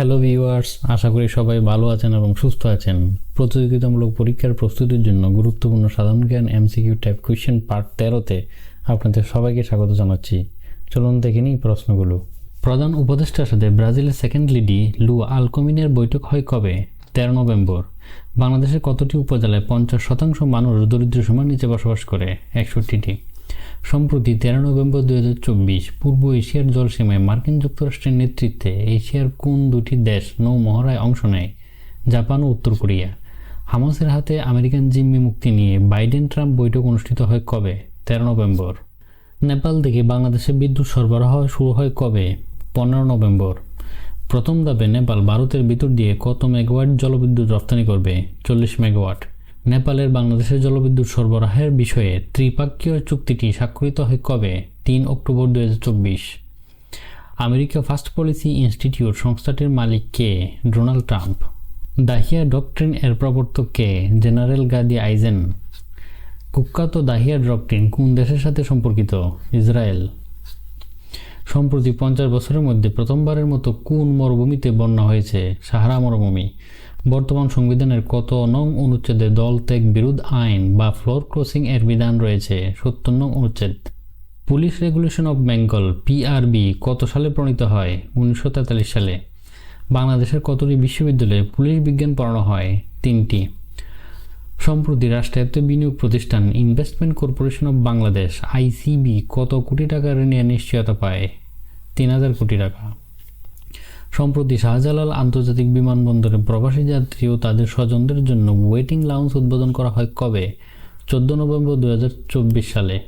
Hello viewers আশা করি সবাই ভালো আছেন এবং সুস্থ আছেন। প্রতিযোগিতামূলক পরীক্ষার প্রস্তুতির জন্য গুরুত্বপূর্ণ সাধারণ জ্ঞান এমসিকিউ টাইপ কোয়েশ্চেন পার্ট তেরোতে আপনাদের সবাইকে স্বাগত জানাচ্ছি। চলুন দেখে নিই প্রশ্নগুলো। প্রধান উপদেষ্টার সাথে ব্রাজিলের সেকেন্ড লিডি লু আলকমিনের বৈঠক হয় কবে? তেরো নভেম্বর। বাংলাদেশের কতটি উপজেলায় পঞ্চাশ শতাংশ মানুষ দরিদ্র সীমার নিচে বসবাস করে? একষট্টিটি। সম্প্রতি তেরো নভেম্বর দু হাজার চব্বিশ, পূর্ব এশিয়ার জলসীমায় মার্কিন যুক্তরাষ্ট্রের নেতৃত্বে এশিয়ার কোন দুটি দেশ নৌ মহড়ায় অংশ নেয়? জাপান ও উত্তর কোরিয়া। হামাসের হাতে আমেরিকান জিম্মি মুক্তি নিয়ে বাইডেন ট্রাম্প বৈঠক অনুষ্ঠিত হয় কবে? তেরো নভেম্বর। নেপাল থেকে বাংলাদেশে বিদ্যুৎ সরবরাহ শুরু হয় কবে? পনেরো নভেম্বর। প্রথম ধাপে নেপাল ভারতের ভিতর দিয়ে কত মেগাওয়াট জলবিদ্যুৎ রপ্তানি করবে? চল্লিশ মেগাওয়াট। নেপালের বাংলাদেশের জলবিদ্যুৎ সরবরাহের বিষয়ে ত্রিপাক্ষীয় চুক্তিটি স্বাক্ষরিত হয় কবে? তিন অক্টোবর দু হাজার চব্বিশ। আমেরিকা ফার্স্ট পলিসি ইনস্টিটিউট সংস্থাটির মালিক কে? Donald Trump. দাহিয়া ডকট্রিন এর প্রবর্তক কে? জেনারেল গাদি আইজেন। কুখ্যাত দাহিয়া ডকট্রিন কোন দেশের সাথে সম্পর্কিত? ইসরায়েল। সম্প্রতি পঞ্চাশ বছরের মধ্যে প্রথমবারের মতো কোন মরুভূমিতে বন্যা হয়েছে? সাহারা মরুভূমি। বর্তমান সংবিধানের কত নং অনুচ্ছেদে দল, ত্যাগ, বিরোধ, আইন বা ফ্লোর ক্রসিং এর বিধান রয়েছে? সত্তর নং অনুচ্ছেদ। Police regulation of Bengal, PRB, কত সালে প্রণীত হয়? উনিশশো তেতাল্লিশ সালে। বাংলাদেশের কতটি বিশ্ববিদ্যালয়ে পুলিশ বিজ্ঞান পড়ানো হয়? তিনটি। সম্প্রতি রাষ্ট্রায়ত্ত বিনিয়োগ প্রতিষ্ঠান investment corporation of Bangladesh, ICB, কত কোটি টাকা ঋণের নিশ্চয়তা পায়? তিন হাজার কোটি টাকা। সম্প্রতি শাহজালাল আন্তর্জাতিক বিমানবন্দরে প্রবাসী যাত্রী ও তাদের স্বজনদের জন্য ওয়েটিং লাউন্স উদ্বোধন করা হয় কবে? চোদ্দ নভেম্বর দু হাজার চব্বিশ সালে।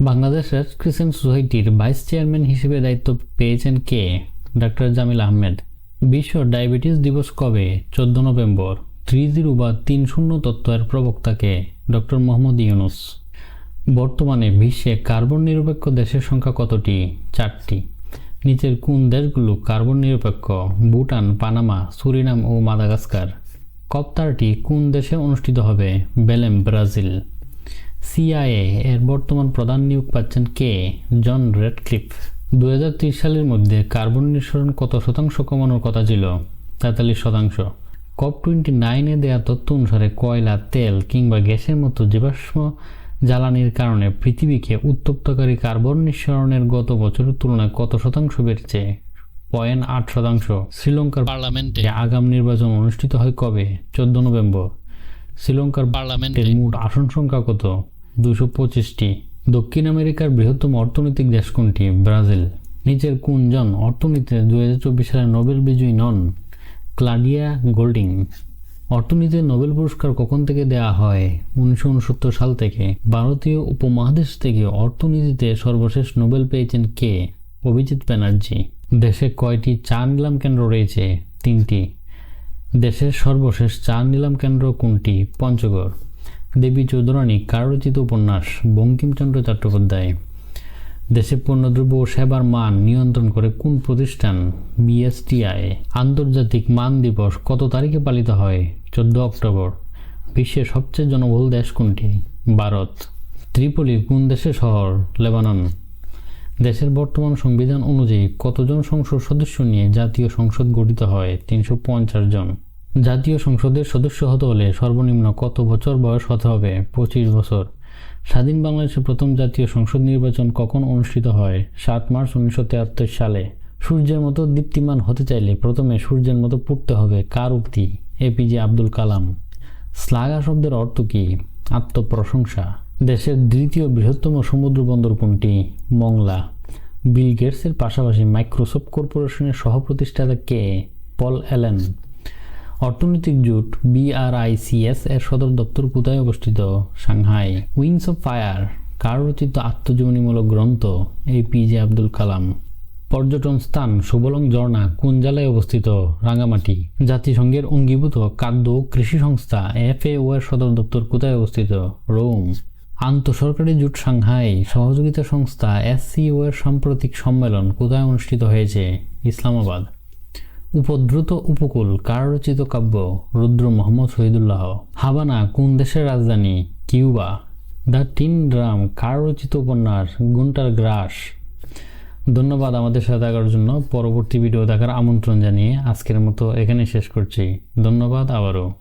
বাংলাদেশ রেড ক্রিসেন্ট সোসাইটির ভাইস চেয়ারম্যান হিসেবে দায়িত্ব পেয়েছেন কে? ডাক্তার জামিল আহমেদ। বিশ্ব ডায়াবেটিস দিবস কবে? চোদ্দ নভেম্বর। থ্রি জিরো বা তিন শূন্য তত্ত্বের প্রবক্তাকে ডক্টর মোহাম্মদ ইউনুস। বর্তমানে বিশ্বে কার্বন নিরপেক্ষ দেশের সংখ্যা কতটি? চারটি। নিচের কোন দেশগুলো কার্বন নিরপেক্ষ? ভুটান, পানামা, সুরিনাম ও মাদাগাস্কার। কপ্তারটি কোন দেশে অনুষ্ঠিত হবে? Belém, Brazil. সিআইএ এর বর্তমান প্রধান নিয়োগ পাচ্ছেন কে? জন রেডক্লিফ। দুহাজার ত্রিশ সালের মধ্যে কার্বন নিঃসরণ কত শতাংশ কমানোর কথা ছিল? তেতাল্লিশ শতাংশ। কপ টোয়েন্টি নাইনে দেওয়া তথ্য অনুসারে কয়লা, তেল কিংবা গ্যাসের মতো জীবাশ্ম জ্বালানির কারণে পৃথিবীকে উত্তপ্তকারী কার্বন নিঃসরণের গত বছরের তুলনায় কত শতাংশ বেড়েছে? পয়েন্ট আট শতাংশ। শ্রীলঙ্কার পার্লামেন্টে আগাম নির্বাচন অনুষ্ঠিত হয় কবে? চোদ্দ নভেম্বর। শ্রীলঙ্কার পার্লামেন্টের মোট আসন সংখ্যা কত? দুশো পঁচিশটি। দক্ষিণ আমেরিকার বৃহত্তম অর্থনৈতিক দেশ কোনটি? ব্রাজিল। নিচের কোনজন অর্থনীতিতে দু হাজার চব্বিশ সালে নোবেল বিজয়ী নন? ক্লাডিয়া গোল্ডিং। অর্থনীতিতে নোবেল পুরস্কার কখন থেকে দেওয়া হয়? উনিশশো উনসত্তর সাল থেকে। ভারতীয় উপমহাদেশ থেকে অর্থনীতিতে সর্বশেষ নোবেল পেয়েছেন কে? অভিজিৎ ব্যানার্জি। দেশে কয়টি চা নিলাম কেন্দ্র রয়েছে? তিনটি। দেশের সর্বশেষ চা নিলাম কেন্দ্র কোনটি? পঞ্চগড়। দেবী চৌধুরানী কার রচিত উপন্যাস বঙ্কিমচন্দ্র চট্টোপাধ্যায়। দেশে পণ্যদ্রব্য ও সেবার মান নিয়ন্ত্রণ করে কোন প্রতিষ্ঠান? বিএসটিআই। আন্তর্জাতিক মান দিবস কত তারিখে পালিত হয়? চোদ্দ অক্টোবর। বিশ্বের সবচেয়ে জনবহুল দেশ কোনটি? ভারত। ত্রিপলি কোন দেশের শহর? লেবানন। দেশের বর্তমান সংবিধান অনুযায়ী কতজন সংসদ সদস্য নিয়ে জাতীয় সংসদ গঠিত হয়? তিনশো পঞ্চাশ জন। জাতীয় সংসদের সদস্য হতে হলে সর্বনিম্ন কত বছর বয়স হতে হবে? পঁচিশ বছর। স্বাধীন বাংলাদেশের প্রথম জাতীয় সংসদ নির্বাচন কখন অনুষ্ঠিত হয়? সাত মার্চ উনিশশো তিয়াত্তর সালে। সূর্যের মতো দীপ্তিমান হতে চাইলে প্রথমে সূর্যের মতো পড়তে হবে কার উক্তি? এপিজে আব্দুল কালাম। স্লাগা শব্দের অর্থ কী? আত্মপ্রশংসা। দেশের দ্বিতীয় বৃহত্তম সমুদ্র বন্দর কোনটি? মংলা। বিল গেটসের পাশাপাশি মাইক্রোসফট কর্পোরেশনের সহপ্রতিষ্ঠাতা কে? Paul Allen. অর্থনৈতিক জোট বিআরআইসিএস এর সদর দপ্তর কোথায় অবস্থিত? সাংহাই। উইংস অফ ফায়ার কার রচিত আত্মজীবনীমূলক গ্রন্থ এই পিজে আব্দুল কালাম। পর্যটন স্থান সুবলং ঝর্ণা, কোন জেলায় অবস্থিত? রাঙ্গামাটি জাতিসংঘের অঙ্গীভূত খাদ্য কৃষি সংস্থা এফএও এর সদর দপ্তর কোথায় অবস্থিত? রোম। আন্তঃসরকারি জোট সাংহাই, সহযোগিতা সংস্থা এসসিও এর সাম্প্রতিক সম্মেলন কোথায় অনুষ্ঠিত হয়েছে? ইসলামাবাদ। উপদ্রুত উপকূল কার রচিত কাব্য রুদ্র মোহাম্মদ শহীদুল্লাহ। হাবানা কোন দেশের রাজধানী? কিউবা। দ্য টিন ড্রাম কার রচিত উপন্যাস, গুন্টার গ্রাস। ধন্যবাদ আমাদের সাথে থাকার জন্য। পরবর্তী ভিডিও দেখার আমন্ত্রণ জানিয়ে আজকের মতো এখানে শেষ করছি। ধন্যবাদ আবারও।